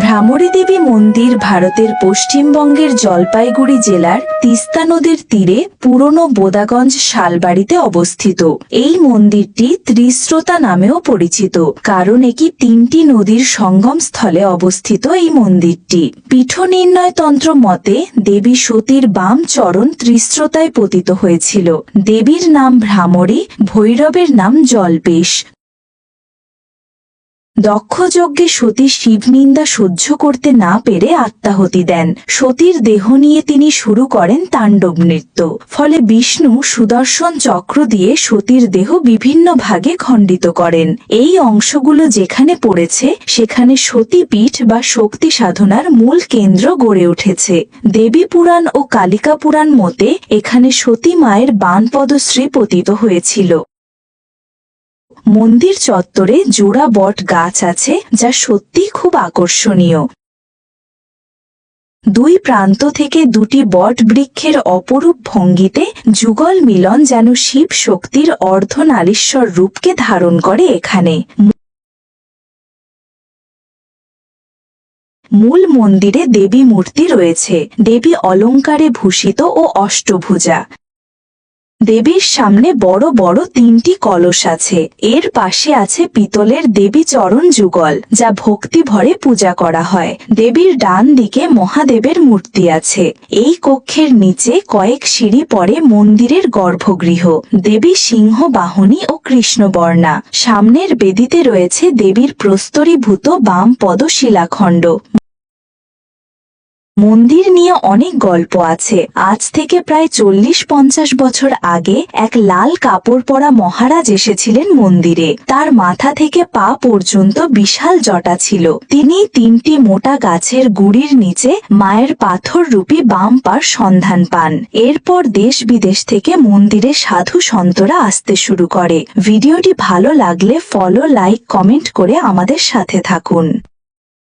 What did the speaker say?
ভ্রামরী দেবী মন্দির ভারতের পশ্চিমবঙ্গের জলপাইগুড়ি জেলার তিস্তা নদীর তীরে পুরনো বোদাগঞ্জ শালবাড়িতে অবস্থিত। এই মন্দিরটি ত্রিস্রোতা নামেও পরিচিত, কারণ এটি তিনটি নদীর সঙ্গম স্থলে অবস্থিত এই মন্দিরটি। পীঠ নির্ণয় তন্ত্র মতে, দেবী সতীর বাম চরণ ত্রিস্রোতায় পতিত হয়েছিল। দেবীর নাম ভ্রামরী, ভৈরবের নাম জলপেশ। দক্ষযজ্ঞে সতী শিবনিন্দা সহ্য করতে না পেরে আত্মাহতি দেন। সতীর দেহ নিয়ে তিনি শুরু করেন তাণ্ডব নৃত্য। ফলে বিষ্ণু সুদর্শন চক্র দিয়ে সতীর দেহ বিভিন্ন ভাগে খণ্ডিত করেন। এই অংশগুলো যেখানে পড়েছে, সেখানে সতীপীঠ বা শক্তি সাধনার মূল কেন্দ্র গড়ে উঠেছে। দেবী পুরাণ ও কালিকা পুরাণ মতে, এখানে সতী মায়ের বানপদশ্রী পতিত হয়েছিল। মন্দির চত্বরে জোড়া বট গাছ আছে, যা সত্যি খুব আকর্ষণীয়। দুই প্রান্ত থেকে দুটি বট বৃক্ষের অপরূপ ভঙ্গিতে যুগল মিলন যেন শিব শক্তির অর্ধনারীশ্বর রূপকে ধারণ করে এখানে। মূল মন্দিরে দেবী মূর্তি রয়েছে। দেবী অলঙ্কারে ভূষিত ও অষ্টভুজা। দেবীর সামনে বড় বড় তিনটি কলস আছে। এর পাশে আছে পিতলের দেবী চরণ যুগল, যা ভক্তি ভরে পূজা করা হয়। দেবীর ডান দিকে মহাদেবের মূর্তি আছে। এই কক্ষের নিচে কয়েক সিঁড়ি পরে মন্দিরের গর্ভগৃহ। দেবী সিংহ বাহনী ও কৃষ্ণবর্ণা। সামনের বেদিতে রয়েছে দেবীর প্রস্তরীভূত বাম পদ শিলাখণ্ড। মন্দির নিয়ে অনেক গল্প আছে। আজ থেকে প্রায় চল্লিশ পঞ্চাশ বছর আগে এক লাল কাপড় পরা মহারাজ এসেছিলেন মন্দিরে। তার মাথা থেকে পা পর্যন্ত বিশাল জটা ছিল। তিনি তিনটি মোটা গাছের গুড়ির নিচে মায়ের পাথর রূপী বাম পার সন্ধান পান। এরপর দেশ বিদেশ থেকে মন্দিরে সাধু সন্তরা আসতে শুরু করে। ভিডিওটি ভালো লাগলে ফলো লাইক কমেন্ট করে আমাদের সাথে থাকুন।